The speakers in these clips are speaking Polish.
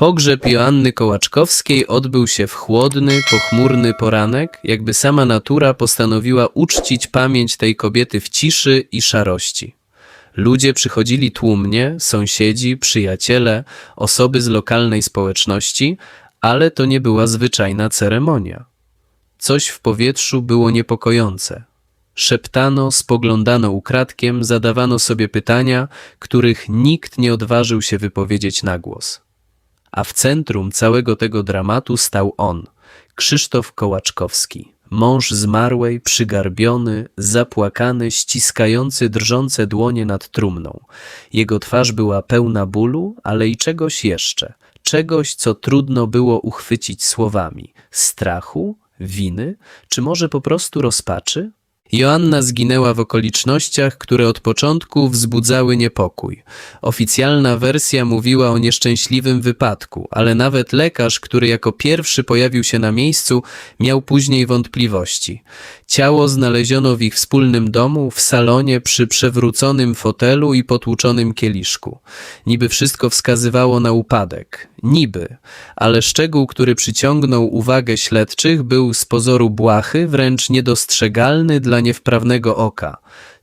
Pogrzeb Joanny Kołaczkowskiej odbył się w chłodny, pochmurny poranek, jakby sama natura postanowiła uczcić pamięć tej kobiety w ciszy i szarości. Ludzie przychodzili tłumnie, sąsiedzi, przyjaciele, osoby z lokalnej społeczności, ale to nie była zwyczajna ceremonia. Coś w powietrzu było niepokojące. Szeptano, spoglądano ukradkiem, zadawano sobie pytania, których nikt nie odważył się wypowiedzieć na głos. A w centrum całego tego dramatu stał on, Krzysztof Kołaczkowski, mąż zmarłej, przygarbiony, zapłakany, ściskający drżące dłonie nad trumną. Jego twarz była pełna bólu, ale i czegoś jeszcze, czegoś, co trudno było uchwycić słowami strachu, winy, czy może po prostu rozpaczy? Joanna zginęła w okolicznościach, które od początku wzbudzały niepokój. Oficjalna wersja mówiła o nieszczęśliwym wypadku, ale nawet lekarz, który jako pierwszy pojawił się na miejscu, miał później wątpliwości. Ciało znaleziono w ich wspólnym domu, w salonie, przy przewróconym fotelu i potłuczonym kieliszku. Niby wszystko wskazywało na upadek. Niby, ale szczegół, który przyciągnął uwagę śledczych, był z pozoru błahy, wręcz niedostrzegalny dla niewprawnego oka.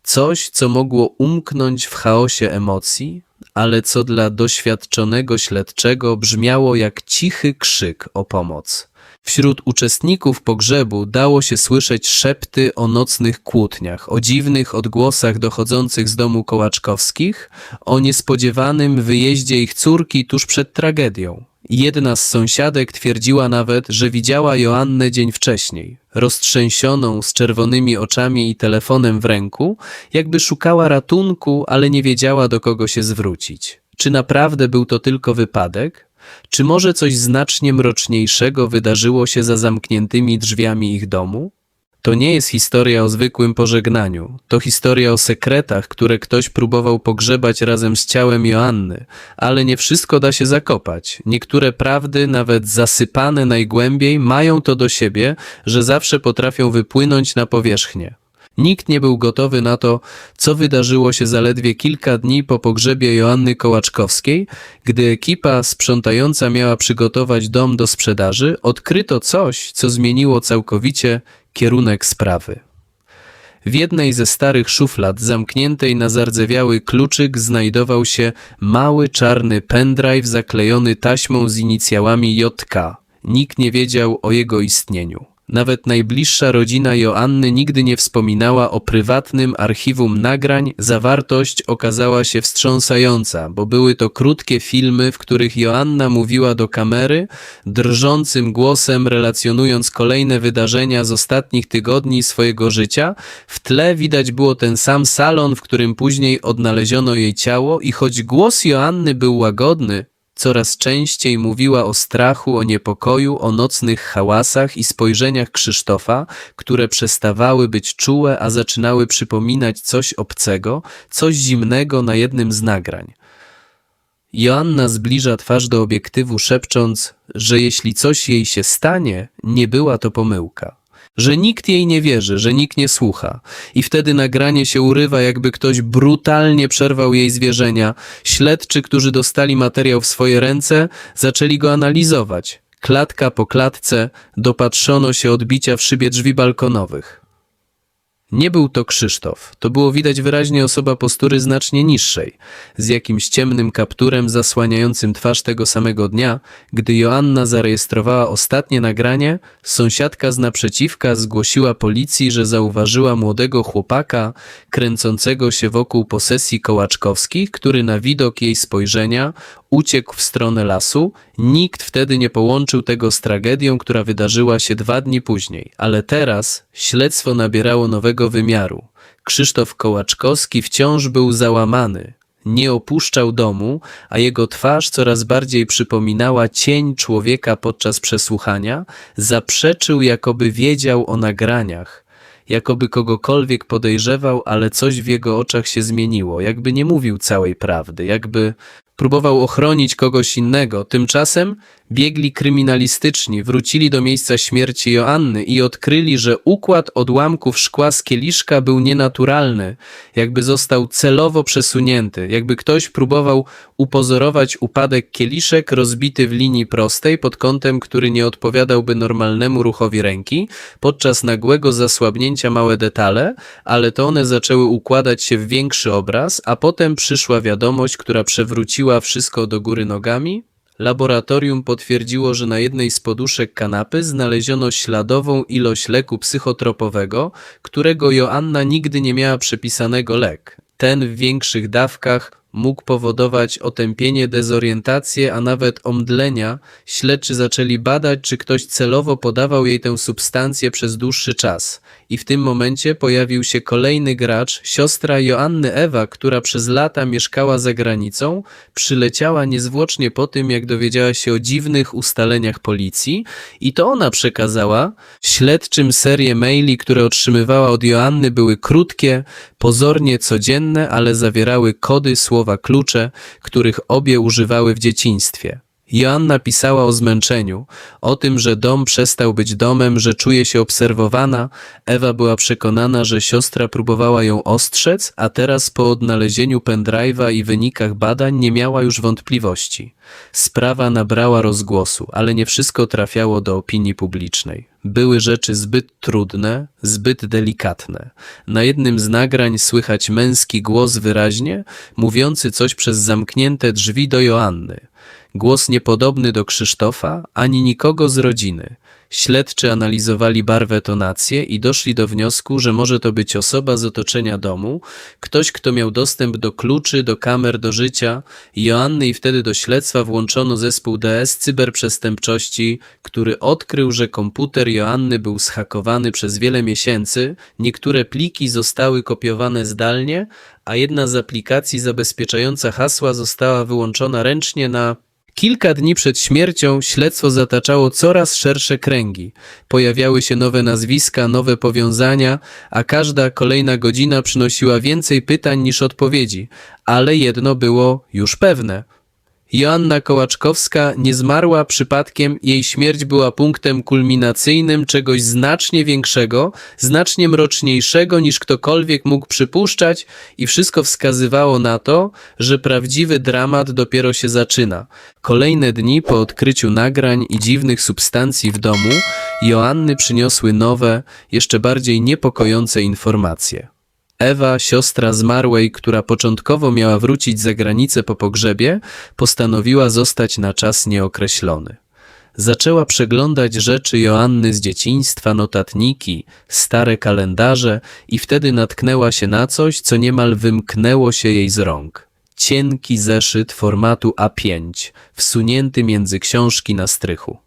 Coś, co mogło umknąć w chaosie emocji, ale co dla doświadczonego śledczego brzmiało jak cichy krzyk o pomoc. Wśród uczestników pogrzebu dało się słyszeć szepty o nocnych kłótniach, o dziwnych odgłosach dochodzących z domu Kołaczkowskich, o niespodziewanym wyjeździe ich córki tuż przed tragedią. Jedna z sąsiadek twierdziła nawet, że widziała Joannę dzień wcześniej, roztrzęsioną, z czerwonymi oczami i telefonem w ręku, jakby szukała ratunku, ale nie wiedziała do kogo się zwrócić. Czy naprawdę był to tylko wypadek? Czy może coś znacznie mroczniejszego wydarzyło się za zamkniętymi drzwiami ich domu? To nie jest historia o zwykłym pożegnaniu. To historia o sekretach, które ktoś próbował pogrzebać razem z ciałem Joanny, ale nie wszystko da się zakopać. Niektóre prawdy, nawet zasypane najgłębiej, mają to do siebie, że zawsze potrafią wypłynąć na powierzchnię. Nikt nie był gotowy na to, co wydarzyło się zaledwie kilka dni po pogrzebie Joanny Kołaczkowskiej, gdy ekipa sprzątająca miała przygotować dom do sprzedaży, odkryto coś, co zmieniło całkowicie kierunek sprawy. W jednej ze starych szuflad zamkniętej na zardzewiały kluczyk znajdował się mały czarny pendrive zaklejony taśmą z inicjałami JK. Nikt nie wiedział o jego istnieniu. Nawet najbliższa rodzina Joanny nigdy nie wspominała o prywatnym archiwum nagrań. Zawartość okazała się wstrząsająca, bo były to krótkie filmy, w których Joanna mówiła do kamery, drżącym głosem relacjonując kolejne wydarzenia z ostatnich tygodni swojego życia. W tle widać było ten sam salon, w którym później odnaleziono jej ciało i choć głos Joanny był łagodny, Coraz częściej mówiła o strachu, o niepokoju, o nocnych hałasach i spojrzeniach Krzysztofa, które przestawały być czułe, a zaczynały przypominać coś obcego, coś zimnego na jednym z nagrań. Joanna zbliża twarz do obiektywu, szepcząc, że jeśli coś jej się stanie, nie była to pomyłka. Że nikt jej nie wierzy, że nikt nie słucha. I wtedy nagranie się urywa, jakby ktoś brutalnie przerwał jej zwierzenia. Śledczy, którzy dostali materiał w swoje ręce, zaczęli go analizować. Klatka po klatce dopatrzono się odbicia w szybie drzwi balkonowych. Nie był to Krzysztof. To było widać wyraźnie osoba postury znacznie niższej, z jakimś ciemnym kapturem zasłaniającym twarz tego samego dnia, gdy Joanna zarejestrowała ostatnie nagranie, sąsiadka z naprzeciwka zgłosiła policji, że zauważyła młodego chłopaka kręcącego się wokół posesji kołaczkowskich, który na widok jej spojrzenia uciekł w stronę lasu. Nikt wtedy nie połączył tego z tragedią, która wydarzyła się dwa dni później. Ale teraz śledztwo nabierało nowego wymiaru. Krzysztof Kołaczkowski wciąż był załamany. Nie opuszczał domu, a jego twarz coraz bardziej przypominała cień człowieka podczas przesłuchania. Zaprzeczył, jakoby wiedział o nagraniach jakoby kogokolwiek podejrzewał, ale coś w jego oczach się zmieniło, jakby nie mówił całej prawdy, jakby Próbował ochronić kogoś innego. Tymczasem biegli kryminalistyczni wrócili do miejsca śmierci Joanny i odkryli, że układ odłamków szkła z kieliszka był nienaturalny, jakby został celowo przesunięty, jakby ktoś próbował upozorować upadek kieliszek rozbity w linii prostej pod kątem, który nie odpowiadałby normalnemu ruchowi ręki, podczas nagłego zasłabnięcia małe detale, ale to one zaczęły układać się w większy obraz, a potem przyszła wiadomość, która przewróciła wszystko do góry nogami. Laboratorium potwierdziło, że na jednej z poduszek kanapy znaleziono śladową ilość leku psychotropowego, którego Joanna nigdy nie miała przepisanego lek. Ten w większych dawkach mógł powodować otępienie, dezorientację, a nawet omdlenia. Śledczy zaczęli badać, czy ktoś celowo podawał jej tę substancję przez dłuższy czas. I w tym momencie pojawił się kolejny gracz, siostra Joanny Ewa, która przez lata mieszkała za granicą, przyleciała niezwłocznie po tym, jak dowiedziała się o dziwnych ustaleniach policji i to ona przekazała śledczym serię maili, które otrzymywała od Joanny były krótkie, pozornie codzienne, ale zawierały kody, słowa klucze, których obie używały w dzieciństwie. Joanna pisała o zmęczeniu, o tym, że dom przestał być domem, że czuje się obserwowana. Ewa była przekonana, że siostra próbowała ją ostrzec, a teraz po odnalezieniu pendrive'a i wynikach badań nie miała już wątpliwości. Sprawa nabrała rozgłosu, ale nie wszystko trafiało do opinii publicznej. Były rzeczy zbyt trudne, zbyt delikatne. Na jednym z nagrań słychać męski głos wyraźnie, mówiący coś przez zamknięte drzwi do Joanny. Głos niepodobny do Krzysztofa, ani nikogo z rodziny. Śledczy analizowali barwę tonacji i doszli do wniosku, że może to być osoba z otoczenia domu, ktoś, kto miał dostęp do kluczy, do kamer do życia. Joanny i wtedy do śledztwa włączono zespół DS cyberprzestępczości, który odkrył, że komputer Joanny był zhakowany przez wiele miesięcy, niektóre pliki zostały kopiowane zdalnie, a jedna z aplikacji zabezpieczająca hasła została wyłączona ręcznie na Kilka dni przed śmiercią śledztwo zataczało coraz szersze kręgi. Pojawiały się nowe nazwiska, nowe powiązania, a każda kolejna godzina przynosiła więcej pytań niż odpowiedzi. Ale jedno było już pewne. Joanna Kołaczkowska nie zmarła przypadkiem, jej śmierć była punktem kulminacyjnym czegoś znacznie większego, znacznie mroczniejszego niż ktokolwiek mógł przypuszczać i wszystko wskazywało na to, że prawdziwy dramat dopiero się zaczyna. Kolejne dni po odkryciu nagrań i dziwnych substancji w domu, Joanny przyniosły nowe, jeszcze bardziej niepokojące informacje. Ewa, siostra zmarłej, która początkowo miała wrócić za granicę po pogrzebie, postanowiła zostać na czas nieokreślony. Zaczęła przeglądać rzeczy Joanny z dzieciństwa, notatniki, stare kalendarze i wtedy natknęła się na coś, co niemal wymknęło się jej z rąk. Cienki zeszyt formatu A5, wsunięty między książki na strychu.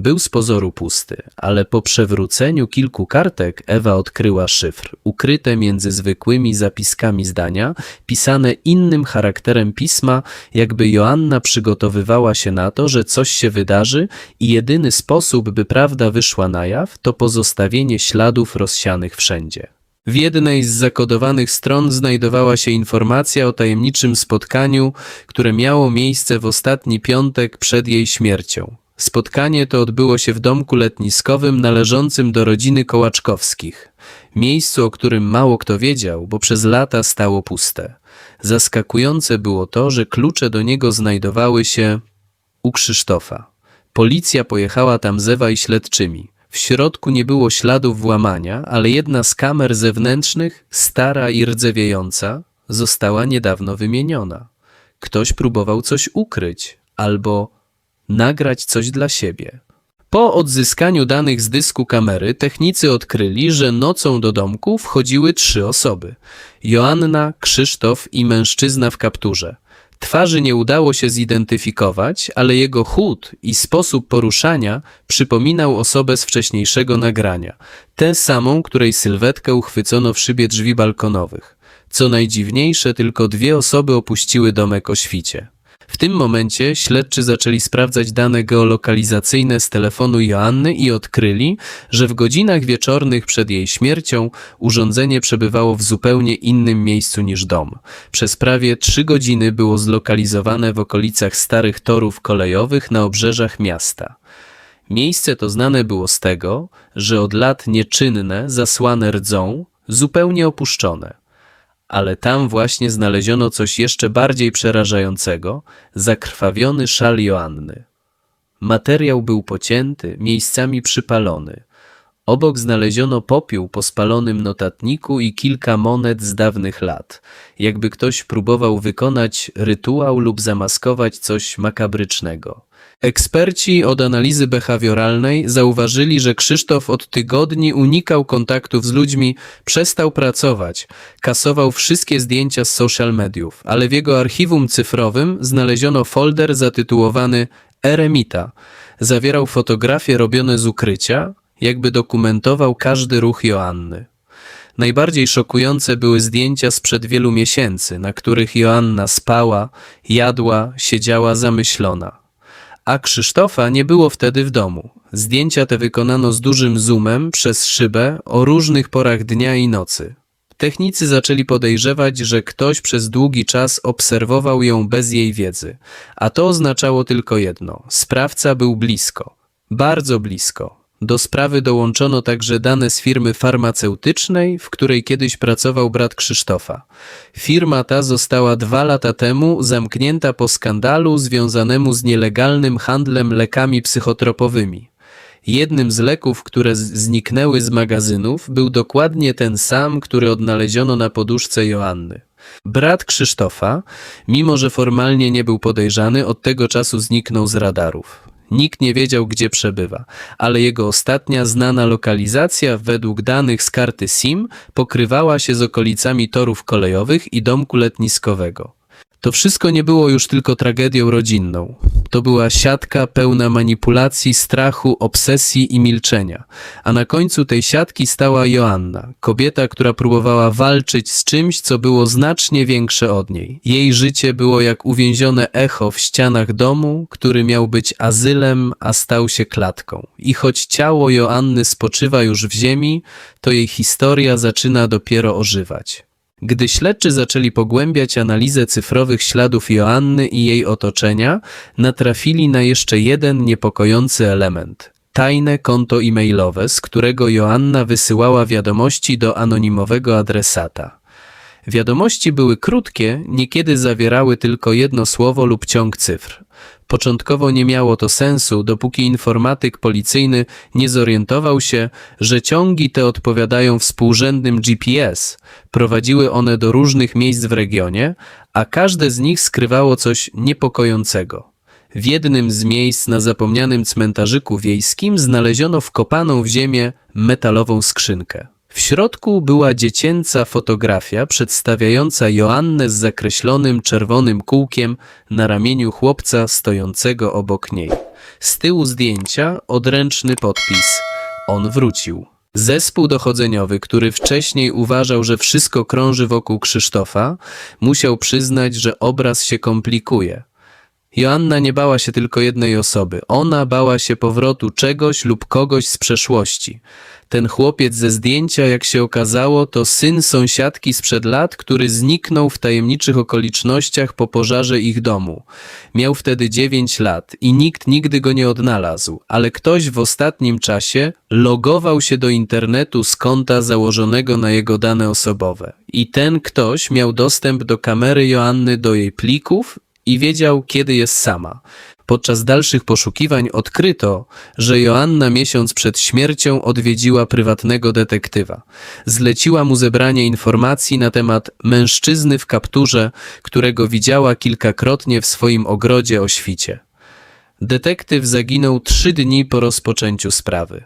Był z pozoru pusty, ale po przewróceniu kilku kartek Ewa odkryła szyfr, ukryte między zwykłymi zapiskami zdania, pisane innym charakterem pisma, jakby Joanna przygotowywała się na to, że coś się wydarzy i jedyny sposób, by prawda wyszła na jaw, to pozostawienie śladów rozsianych wszędzie. W jednej z zakodowanych stron znajdowała się informacja o tajemniczym spotkaniu, które miało miejsce w ostatni piątek przed jej śmiercią. Spotkanie to odbyło się w domku letniskowym należącym do rodziny Kołaczkowskich. Miejscu, o którym mało kto wiedział, bo przez lata stało puste. Zaskakujące było to, że klucze do niego znajdowały się u Krzysztofa. Policja pojechała tam z Ewa i śledczymi. W środku nie było śladów włamania, ale jedna z kamer zewnętrznych, stara i rdzewiejąca, została niedawno wymieniona. Ktoś próbował coś ukryć albo nagrać coś dla siebie. Po odzyskaniu danych z dysku kamery technicy odkryli, że nocą do domku wchodziły trzy osoby. Joanna, Krzysztof i mężczyzna w kapturze. Twarzy nie udało się zidentyfikować, ale jego chód i sposób poruszania przypominał osobę z wcześniejszego nagrania. Tę samą, której sylwetkę uchwycono w szybie drzwi balkonowych. Co najdziwniejsze, tylko dwie osoby opuściły domek o świcie. W tym momencie śledczy zaczęli sprawdzać dane geolokalizacyjne z telefonu Joanny i odkryli, że w godzinach wieczornych przed jej śmiercią urządzenie przebywało w zupełnie innym miejscu niż dom. Przez prawie trzy godziny było zlokalizowane w okolicach starych torów kolejowych na obrzeżach miasta. Miejsce to znane było z tego, że od lat nieczynne, zasłane rdzą, zupełnie opuszczone. Ale tam właśnie znaleziono coś jeszcze bardziej przerażającego zakrwawiony szal Joanny. Materiał był pocięty, miejscami przypalony. Obok znaleziono popiół po spalonym notatniku i kilka monet z dawnych lat, jakby ktoś próbował wykonać rytuał lub zamaskować coś makabrycznego. Eksperci od analizy behawioralnej zauważyli, że Krzysztof od tygodni unikał kontaktów z ludźmi, przestał pracować, kasował wszystkie zdjęcia z social mediów, ale w jego archiwum cyfrowym znaleziono folder zatytułowany Eremita. Zawierał fotografie robione z ukrycia, jakby dokumentował każdy ruch Joanny. Najbardziej szokujące były zdjęcia sprzed wielu miesięcy, na których Joanna spała, jadła, siedziała zamyślona. A Krzysztofa nie było wtedy w domu. Zdjęcia te wykonano z dużym zoomem przez szybę o różnych porach dnia i nocy. Technicy zaczęli podejrzewać, że ktoś przez długi czas obserwował ją bez jej wiedzy, a to oznaczało tylko jedno: sprawca był blisko, bardzo blisko. Do sprawy dołączono także dane z firmy farmaceutycznej, w której kiedyś pracował brat Krzysztofa. Firma ta została dwa lata temu zamknięta po skandalu związanemu z nielegalnym handlem lekami psychotropowymi. Jednym z leków, które zniknęły z magazynów, był dokładnie ten sam, który odnaleziono na poduszce Joanny. Brat Krzysztofa, mimo że formalnie nie był podejrzany, od tego czasu zniknął z radarów. Nikt nie wiedział, gdzie przebywa, ale jego ostatnia znana lokalizacja, według danych z karty SIM, pokrywała się z okolicami torów kolejowych i domku letniskowego. To wszystko nie było już tylko tragedią rodzinną. To była siatka pełna manipulacji, strachu, obsesji i milczenia. A na końcu tej siatki stała Joanna, kobieta, która próbowała walczyć z czymś, co było znacznie większe od niej. Jej życie było jak uwięzione echo w ścianach domu, który miał być azylem, a stał się klatką. I choć ciało Joanny spoczywa już w ziemi, to jej historia zaczyna dopiero ożywać. Gdy śledczy zaczęli pogłębiać analizę cyfrowych śladów Joanny i jej otoczenia, natrafili na jeszcze jeden niepokojący element. Tajne konto e-mailowe, z którego Joanna wysyłała wiadomości do anonimowego adresata. Wiadomości były krótkie, niekiedy zawierały tylko jedno słowo lub ciąg cyfr. Początkowo nie miało to sensu, dopóki informatyk policyjny nie zorientował się, że ciągi te odpowiadają współrzędnym GPS. Prowadziły one do różnych miejsc w regionie, a każde z nich skrywało coś niepokojącego. W jednym z miejsc na zapomnianym cmentarzyku wiejskim znaleziono wkopaną w ziemię metalową skrzynkę. W środku była dziecięca fotografia przedstawiająca Joannę z zakreślonym czerwonym kółkiem na ramieniu chłopca stojącego obok niej. Z tyłu zdjęcia odręczny podpis. On wrócił. Zespół dochodzeniowy, który wcześniej uważał, że wszystko krąży wokół Krzysztofa, musiał przyznać, że obraz się komplikuje. Joanna nie bała się tylko jednej osoby. Ona bała się powrotu czegoś lub kogoś z przeszłości. Ten chłopiec ze zdjęcia, jak się okazało, to syn sąsiadki sprzed lat, który zniknął w tajemniczych okolicznościach po pożarze ich domu. Miał wtedy 9 lat i nikt nigdy go nie odnalazł, ale ktoś w ostatnim czasie logował się do internetu z konta założonego na jego dane osobowe. I ten ktoś miał dostęp do kamery Joanny, do jej plików i wiedział, kiedy jest sama. Podczas dalszych poszukiwań odkryto, że Joanna miesiąc przed śmiercią odwiedziła prywatnego detektywa. Zleciła mu zebranie informacji na temat mężczyzny w kapturze, którego widziała kilkakrotnie w swoim ogrodzie o świcie. Detektyw zaginął trzy dni po rozpoczęciu sprawy.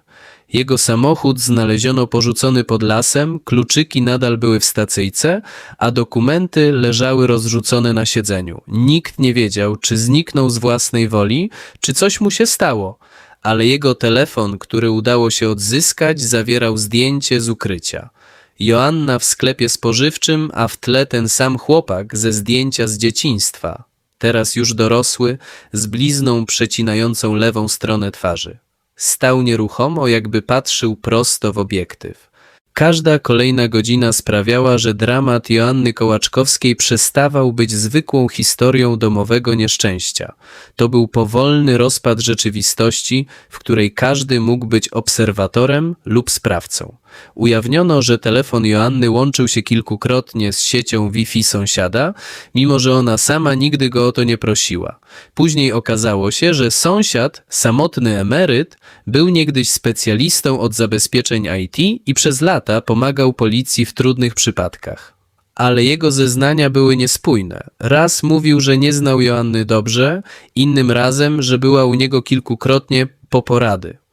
Jego samochód znaleziono porzucony pod lasem, kluczyki nadal były w stacyjce, a dokumenty leżały rozrzucone na siedzeniu. Nikt nie wiedział, czy zniknął z własnej woli, czy coś mu się stało, ale jego telefon, który udało się odzyskać, zawierał zdjęcie z ukrycia. Joanna w sklepie spożywczym, a w tle ten sam chłopak ze zdjęcia z dzieciństwa. teraz już dorosły, z blizną przecinającą lewą stronę twarzy. Stał nieruchomo, jakby patrzył prosto w obiektyw. Każda kolejna godzina sprawiała, że dramat Joanny Kołaczkowskiej przestawał być zwykłą historią domowego nieszczęścia. To był powolny rozpad rzeczywistości, w której każdy mógł być obserwatorem lub sprawcą. Ujawniono, że telefon Joanny łączył się kilkukrotnie z siecią Wi-Fi sąsiada, mimo że ona sama nigdy go o to nie prosiła. Później okazało się, że sąsiad, samotny emeryt, był niegdyś specjalistą od zabezpieczeń IT i przez lata pomagał policji w trudnych przypadkach. Ale jego zeznania były niespójne. Raz mówił, że nie znał Joanny dobrze, innym razem, że była u niego kilkukrotnie po porady.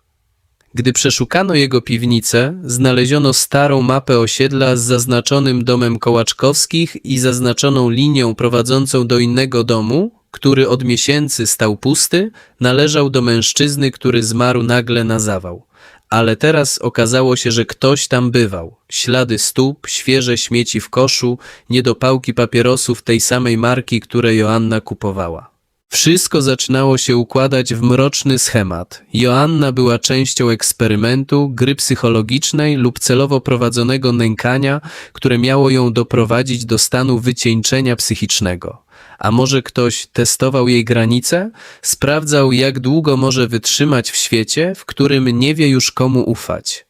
Gdy przeszukano jego piwnicę, znaleziono starą mapę osiedla z zaznaczonym domem Kołaczkowskich i zaznaczoną linią prowadzącą do innego domu, który od miesięcy stał pusty, należał do mężczyzny, który zmarł nagle na zawał. Ale teraz okazało się, że ktoś tam bywał. Ślady stóp, świeże śmieci w koszu, niedopałki papierosów tej samej marki, które Joanna kupowała. Wszystko zaczynało się układać w mroczny schemat. Joanna była częścią eksperymentu, gry psychologicznej lub celowo prowadzonego nękania, które miało ją doprowadzić do stanu wycieńczenia psychicznego. A może ktoś testował jej granice? Sprawdzał, jak długo może wytrzymać w świecie, w którym nie wie już komu ufać.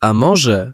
A może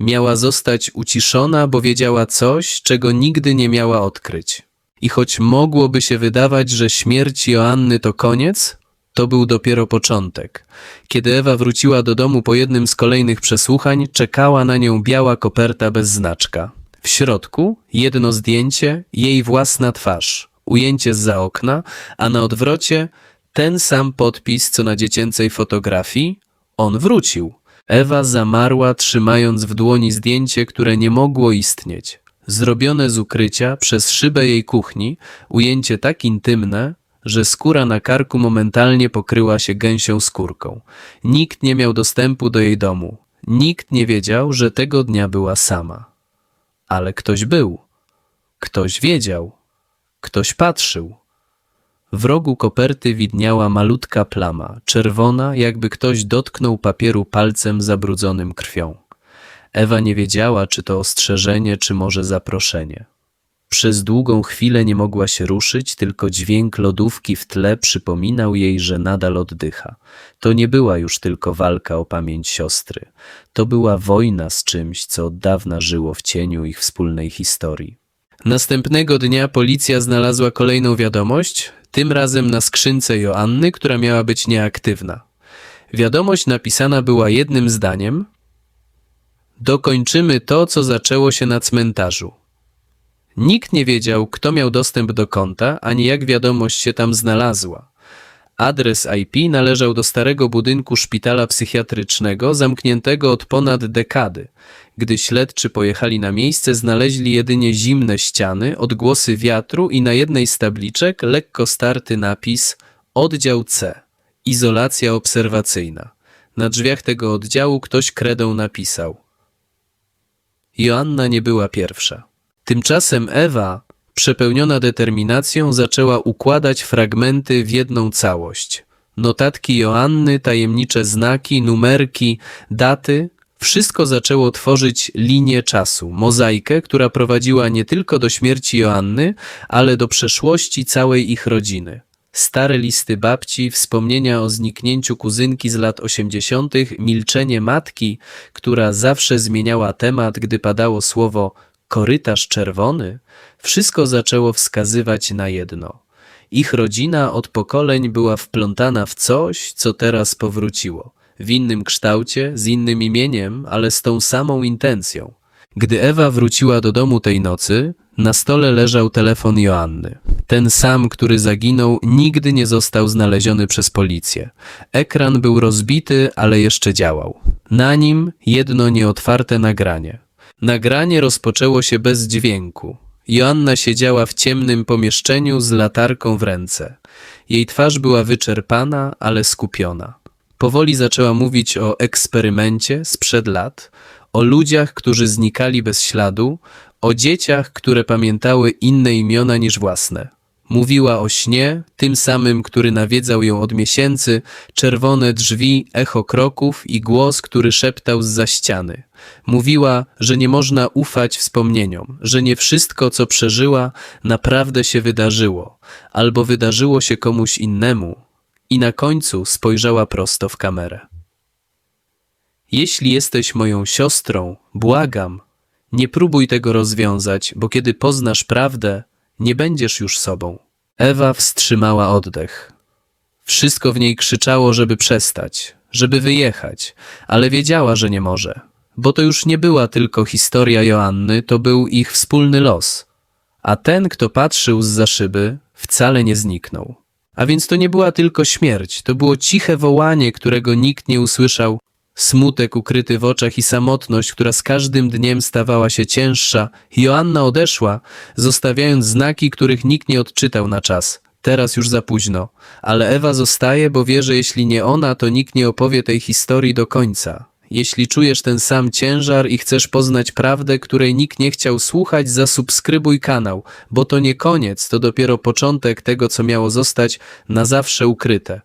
miała zostać uciszona, bo wiedziała coś, czego nigdy nie miała odkryć. I choć mogłoby się wydawać, że śmierć Joanny to koniec, to był dopiero początek. Kiedy Ewa wróciła do domu po jednym z kolejnych przesłuchań, czekała na nią biała koperta bez znaczka. W środku jedno zdjęcie, jej własna twarz, ujęcie zza okna, a na odwrocie ten sam podpis, co na dziecięcej fotografii. On wrócił. Ewa zamarła, trzymając w dłoni zdjęcie, które nie mogło istnieć. Zrobione z ukrycia przez szybę jej kuchni, ujęcie tak intymne, że skóra na karku momentalnie pokryła się gęsią skórką. Nikt nie miał dostępu do jej domu. Nikt nie wiedział, że tego dnia była sama. Ale ktoś był. Ktoś wiedział. Ktoś patrzył. W rogu koperty widniała malutka plama, czerwona, jakby ktoś dotknął papieru palcem zabrudzonym krwią. Ewa nie wiedziała, czy to ostrzeżenie, czy może zaproszenie. Przez długą chwilę nie mogła się ruszyć, tylko dźwięk lodówki w tle przypominał jej, że nadal oddycha. To nie była już tylko walka o pamięć siostry. To była wojna z czymś, co od dawna żyło w cieniu ich wspólnej historii. Następnego dnia policja znalazła kolejną wiadomość, tym razem na skrzynce Joanny, która miała być nieaktywna. Wiadomość napisana była jednym zdaniem, Dokończymy to, co zaczęło się na cmentarzu. Nikt nie wiedział, kto miał dostęp do konta, ani jak wiadomość się tam znalazła. Adres IP należał do starego budynku szpitala psychiatrycznego, zamkniętego od ponad dekady. Gdy śledczy pojechali na miejsce, znaleźli jedynie zimne ściany, odgłosy wiatru i na jednej z tabliczek lekko starty napis Oddział C. Izolacja obserwacyjna. Na drzwiach tego oddziału ktoś kredą napisał – Joanna nie była pierwsza. Tymczasem Ewa, przepełniona determinacją, zaczęła układać fragmenty w jedną całość. Notatki Joanny, tajemnicze znaki, numerki, daty wszystko zaczęło tworzyć linię czasu, mozaikę, która prowadziła nie tylko do śmierci Joanny, ale do przeszłości całej ich rodziny. Stare listy babci, wspomnienia o zniknięciu kuzynki z lat osiemdziesiątych, milczenie matki, która zawsze zmieniała temat, gdy padało słowo korytarz czerwony, wszystko zaczęło wskazywać na jedno. Ich rodzina od pokoleń była wplątana w coś, co teraz powróciło. W innym kształcie, z innym imieniem, ale z tą samą intencją. Gdy Ewa wróciła do domu tej nocy, na stole leżał telefon Joanny. Ten sam, który zaginął, nigdy nie został znaleziony przez policję. Ekran był rozbity, ale jeszcze działał. Na nim jedno nieotwarte nagranie. Nagranie rozpoczęło się bez dźwięku. Joanna siedziała w ciemnym pomieszczeniu z latarką w ręce. Jej twarz była wyczerpana, ale skupiona. Powoli zaczęła mówić o eksperymencie sprzed lat, o ludziach, którzy znikali bez śladu, o dzieciach, które pamiętały inne imiona niż własne. Mówiła o śnie, tym samym, który nawiedzał ją od miesięcy, czerwone drzwi, echo kroków i głos, który szeptał z ściany. Mówiła, że nie można ufać wspomnieniom, że nie wszystko, co przeżyła, naprawdę się wydarzyło, albo wydarzyło się komuś innemu. I na końcu spojrzała prosto w kamerę. Jeśli jesteś moją siostrą, błagam, nie próbuj tego rozwiązać, bo kiedy poznasz prawdę, nie będziesz już sobą. Ewa wstrzymała oddech. Wszystko w niej krzyczało, żeby przestać, żeby wyjechać, ale wiedziała, że nie może, bo to już nie była tylko historia Joanny, to był ich wspólny los. A ten, kto patrzył z za szyby, wcale nie zniknął. A więc to nie była tylko śmierć, to było ciche wołanie, którego nikt nie usłyszał, smutek ukryty w oczach i samotność, która z każdym dniem stawała się cięższa. Joanna odeszła, zostawiając znaki, których nikt nie odczytał na czas. Teraz już za późno, ale Ewa zostaje, bo wie, że jeśli nie ona, to nikt nie opowie tej historii do końca. Jeśli czujesz ten sam ciężar i chcesz poznać prawdę, której nikt nie chciał słuchać, zasubskrybuj kanał, bo to nie koniec, to dopiero początek tego, co miało zostać na zawsze ukryte.